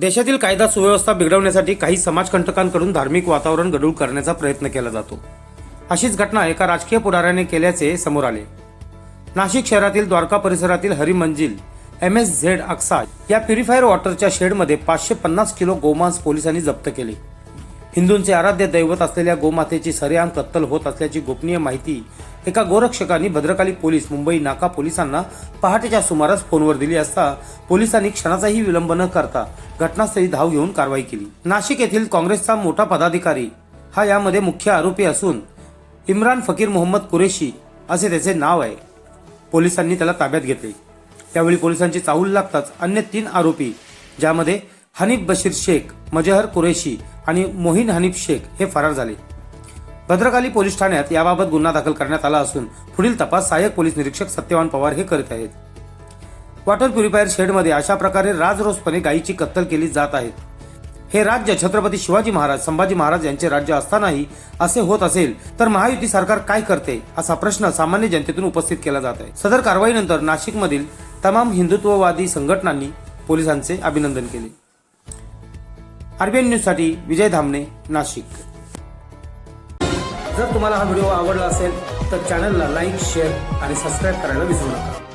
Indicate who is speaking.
Speaker 1: देशातील कायदा सुव्यवस्था बिघडवण्यासाठी काही समाजकंटकांकडून धार्मिक वातावरण गडूळ करण्याचा प्रयत्न केला जातो. अशीच घटना एका राजकीय पुढाऱ्याने केल्याचे समोर आले. नाशिक शहरातील द्वारका परिसरातील Harimanjil M S Z Aksa या प्युरिफायर वॉटरच्या शेडमध्ये पाचशे पन्नास किलो गोमांस पोलिसांनी जप्त केले. हिंदूंचे आराध्य दैवत असलेल्या गोमातेची सरेआम कत्तल होत असल्याची गोपनीय माहिती एका गोरक्षकांनी भद्रकाली पोलीस मुंबई नाका पोलिसांना पहाटेच्या सुमारास फोनवर दिली असता पोलिसांनी क्षणाचाही विलंब न करता घटनास्थळी धाव घेऊन कारवाई केली. नाशिक येथील काँग्रेसचा मोठा पदाधिकारी हा यामध्ये मुख्य आरोपी असून इम्रान फकीर मोहम्मद कुरेशी असे त्याचे नाव आहे. पोलिसांनी त्याला ताब्यात घेतले. त्यावेळी पोलिसांची चाहूल लागताच अन्य तीन आरोपी ज्यामध्ये हनीफ बशीर शेख मजहर कुरेशी आणि मोहीन हनीफ शेख हे फरार झाले. भद्रकाली पोलीस ठाण्यात याबाबत गुन्हा दाखल करण्यात आला असून पुढील तपास सहाय्यक पोलीस निरीक्षक सत्यवान पवार हे करीत आहेत. वॉटर प्युरिफायर शेडमध्ये अशा प्रकारे राजरोसपणे गायीची कत्तल केली जात आहे. हे राज्य छत्रपती शिवाजी महाराज संभाजी महाराज यांचे राज्य असतानाही असे होत असेल तर महायुती सरकार काय करते असा प्रश्न सामान्य जनतेतून उपस्थित केला जात आहे. सदर कारवाईनंतर नाशिकमधील तमाम हिंदुत्ववादी संघटनांनी पोलिसांचे अभिनंदन केले. आरबीएन न्यूजसाठी विजय धामणे नाशिक. जर तुम्हाला हा व्हिडिओ आवडला असेल तर चॅनलला लाईक शेअर आणि सबस्क्राईब करायला विसरू नका.